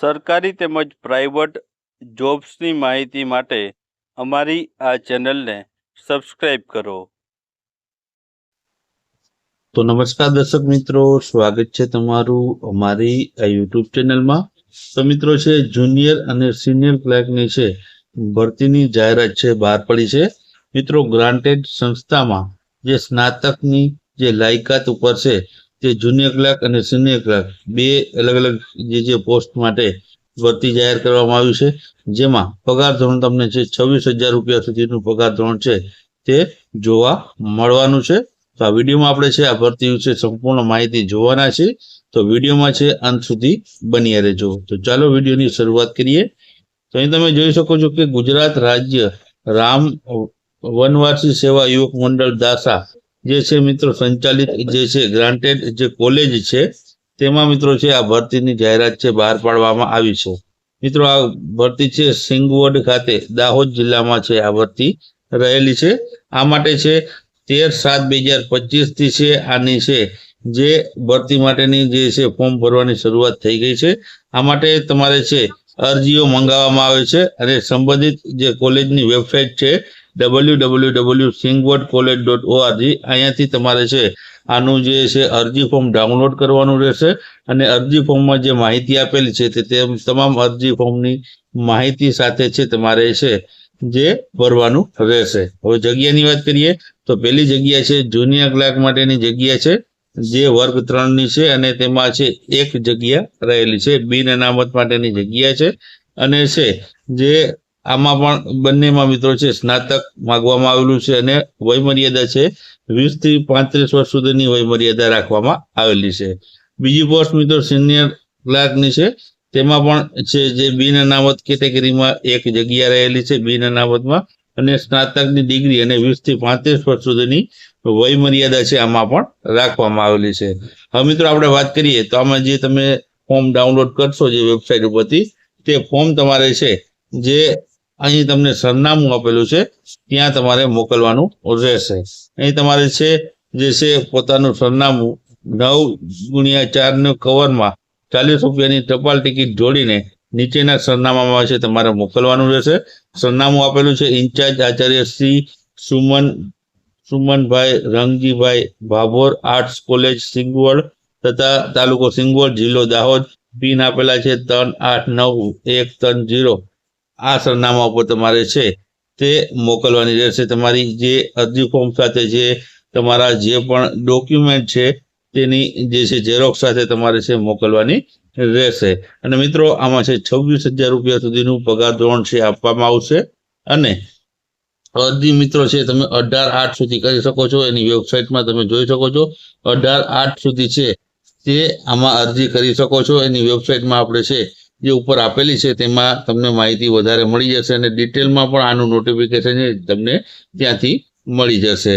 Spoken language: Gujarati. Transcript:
સરકારી તેમજ પ્રાઇવેટ જોબ્સની માહિતી માટે અમારી આ ચેનલને સબસ્ક્રાઇબ કરો. તો નમસ્કાર દર્શક મિત્રો, સ્વાગત છે તમારું અમારી આ યુટ્યુબ ચેનલમાં. તો મિત્રો છે, જુનિયર અને સિનિયર ક્લાર્કની છે, ભરતીની જાહેરાત છે, બહાર પડી છે. મિત્રો, ગ્રાન્ટેડ સંસ્થામાં જે સ્નાતકની જે લાયકાત ઉપર છે તે જુનિયર ક્લાર્ક અને સિનિયર ક્લાર્ક બે અલગ અલગ જે જે પોસ્ટ માટે ભરતી જાહેર કરવામાં આવી છે, જેમાં પગાર ધોરણ તમને છે છવ્વીસ હજાર રૂપિયા સુધીનું પગાર ધોરણ છે, તે જોવા મળવાનું છે. તો આ વિડીયોમાં આપણે છે, આ ભરતી વિશે સંપૂર્ણ માહિતી જોવાના છે. તો વિડીયોમાં છે, અંત સુધી બન્યા રહેજો. તો ચાલો વિડીયોની શરૂઆત કરીએ. તો અહીં તમે જોઈ શકો છો કે ગુજરાત રાજ્ય રામ વનવાસી સેવા યુવક મંડળ દાસા જે છે મિત્રો સંચાલિત, જે છે ગ્રાન્ટેડ જે કોલેજ છે, તેમાં મિત્રો છે આ ભરતીની જાહેરાત છે બહાર પાડવામાં આવી છે. મિત્રો આ ભરતી છે સિંગવડ ખાતે, દાહોદ જિલ્લામાં છે આ ભરતી રહેલી છે. આ માટે છે તેર સાત બે હજાર પચીસથી છે આની છે જે ભરતી માટેની જે છે ફોર્મ ભરવાની શરૂઆત થઈ ગઈ છે. આ માટે તમારે છે અરજીઓ મંગાવવામાં આવે છે અને સંબંધિત જે કોલેજની વેબસાઇટ છે W W W Singvad college dot ORG અહીંયાથી તમારે છે, આનું જે છે, અરજી ફોર્મ ડાઉનલોડ કરવાનું રહેશે અને અરજી ફોર્મમાં જે માહિતી આપેલી છે તે તમામ અરજી ફોર્મની માહિતી સાથે છે તમારે છે, જે ભરવાનું રહેશે. હવે જગ્યાની વાત કરીએ, તો પહેલી જગ્યા છે, જુનિયર ક્લાર્ક માટેની જગ્યા છે, જે વર્ગ ત્રણની છે અને તેમાં છે એક જગ્યા રહેલી છે, બિન અનામત માટેની જગ્યા છે અને છે, જે આમાં પણ બંનેમાં મિત્રો છે, સ્નાતક માગવામાં આવેલું છે અને વયમર્યાદા છે વીસથી પાંત્રીસ વર્ષ સુધીની વયમર્યાદા રાખવામાં આવેલી છે. બીજી પોસ્ટ મિત્રો સિનિયર ક્લાર્કની છે, તેમાં પણ છે જે બિન અનામત કેટેગરીમાં એક જગ્યા રહેલી છે બિન અનામતમાં અને સ્નાતકની ડિગ્રી અને વીસથી પાંત્રીસ વર્ષ સુધીની વયમર્યાદા છે આમાં પણ રાખવામાં આવેલી છે. હવે મિત્રો આપણે વાત કરીએ તો આમાં જે તમે ફોર્મ ડાઉનલોડ કરશો જે વેબસાઇટ ઉપરથી, તે ફોર્મ તમારે છે જે અહીં તમને સરનામું આપેલું છે, ત્યાં તમારે મોકલવાનું રહેશે. અહીં તમારે છે, જે છે, પોતાનું સરનામું નવ ગુણ્યા ચારનું કવરમાં ચાલીસ રૂપિયાની ટપાલ ટિકિટ જોડીને નીચેના સરનામામાં છે, તમારે મોકલવાનું રહેશે. સરનામું આપેલું છે, ઇન્ચાર્જ આચાર્ય શ્રી સુમન, સુમનભાઈ રંગજીભાઈ ભાભોર આર્ટ્સ કોલેજ સિંગવડ તથા તાલુકો સિંગવડ જિલ્લો દાહોદ. પિન આપેલા છે, ત્રણ આઠ નવ એક ત્રણ જીરો. આ સરનામા ઉપર તમારે છે તે મોકલવાની રહેશે. તમારી જે અરજી ફોર્મ સાથે જે તમારા જે પણ ડોક્યુમેન્ટ છે તેની જે છે ઝેરોક્સ સાથે તમારે છે મોકલવાની રહેશે. અને મિત્રો, આમાં છે છવ્વીસ હજાર રૂપિયા સુધીનું પગાર ધોરણ છે આપવામાં આવશે. અને અરજી મિત્રો છે તમે અઢાર આઠ સુધી કરી શકો છો. એની વેબસાઇટમાં તમે જોઈ શકો છો. અઢાર આઠ સુધી છે તે આમાં અરજી કરી શકો છો. એની વેબસાઇટમાં આપણે છે જે ઉપર આપેલી છે તેમાં તમને માહિતી વધારે મળી જશે અને ડિટેલમાં પણ આનું નોટિફિકેશન તમને ત્યાંથી મળી જશે.